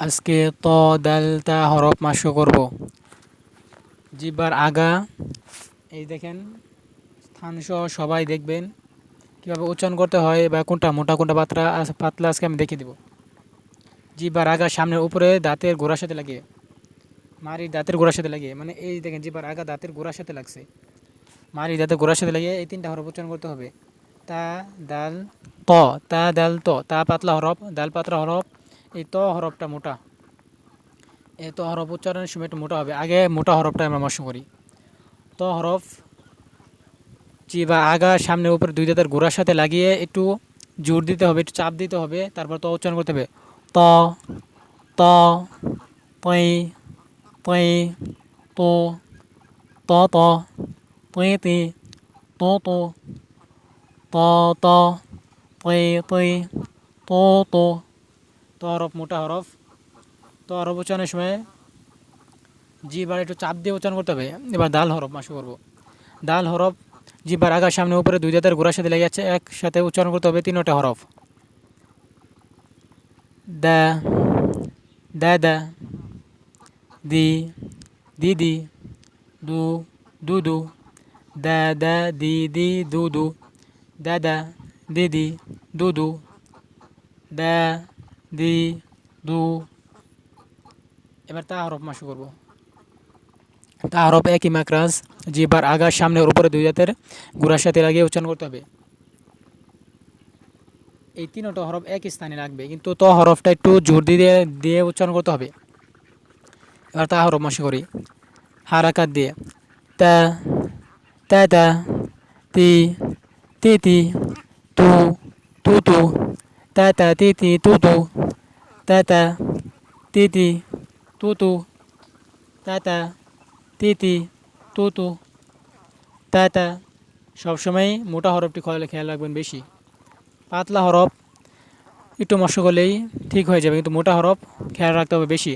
আজকে ত দাল তা হরফ মাস্ক করব। জিব্বার আগা, এই দেখেন স্থান সহ সবাই দেখবেন কীভাবে উচ্চারণ করতে হয় বা কোনটা মোটা, কোনটা পাতলা পাতলা, আজকে আমি দেখিয়ে দেবো। জিব্বার আগা সামনের উপরে দাঁতের গোড়ার সাথে লাগিয়ে মারি দাঁতের গোড়ার সাথে লাগিয়ে মানে এই দেখেন জিব্বার আগা দাঁতের গোড়ার সাথে লাগছে। মারি দাঁতের গোড়ার সাথে লাগিয়ে এই তিনটা হরফ উচ্চারণ করতে হবে। তা, দাল, ত, তা, দাল, ত, তা পাতলা হরফ, দাল পাতলা হরফ এই ত হরফটা মোটা। এই ত হরফ উচ্চারণের সময় একটু মোটা হবে। আগে মোটা হরফটা আমরা মশ করি। ত হরফ জি বা আগা সামনের উপরে দুই দাঁতের গোড়ার সাথে লাগিয়ে একটু জোর দিতে হবে, একটু চাপ দিতে হবে, তারপর ত উচ্চারণ করতে হবে। ত ত তই তই তো, ত ত তই তি, তো তো, ত ত তই তই তো তো তো হরফ মোটা হরফ। তো হরফ উচ্চারণের সময় জিবার একটু চাপ দিয়ে উচ্চারণ করতে হবে। এবার দাল হরফ মাসু করব। দাল হরফ জিবার আগার সামনে উপরে দুই দাঁতের গোড়ার সাথে লেগে যাচ্ছে। একসাথে উচ্চারণ করতে হবে তিনটা হরফ। দা দা দা, দি দিদি দু দু দু, দা। দা, দি দি, দু দু দাদা দিদি দুদু দা দি, দু, এবার তা হরফ মাসু করব। তা হরফ একই মাকরাজ জিবার আগার সামনের উপরে দুই জাতের গুড়ার সাথে লাগিয়ে উচ্চারণ করতে হবে। এই তিনটা হরফ একই স্থানে রাখবে কিন্তু ত হরফটা একটু জোর দিয়ে দিয়ে উচ্চারণ করতে হবে। এবার তা হরফ মাসু করি। হারাকাত দিয়ে, তা তা তা, তি তি তি, তু তু তু, তা তা, তি তি, তু তু। তিতি তুতু তাতা তিতি তুতু তাতা তা তি তি তু তু তা তা সবসময় মোটা হরফটি খয়ালে খেয়াল রাখবেন বেশি। পাতলা হরফ, একটু মশ করলেই ঠিক হয়ে যাবে, কিন্তু মোটা হরফ খেয়াল রাখতে হবে বেশি।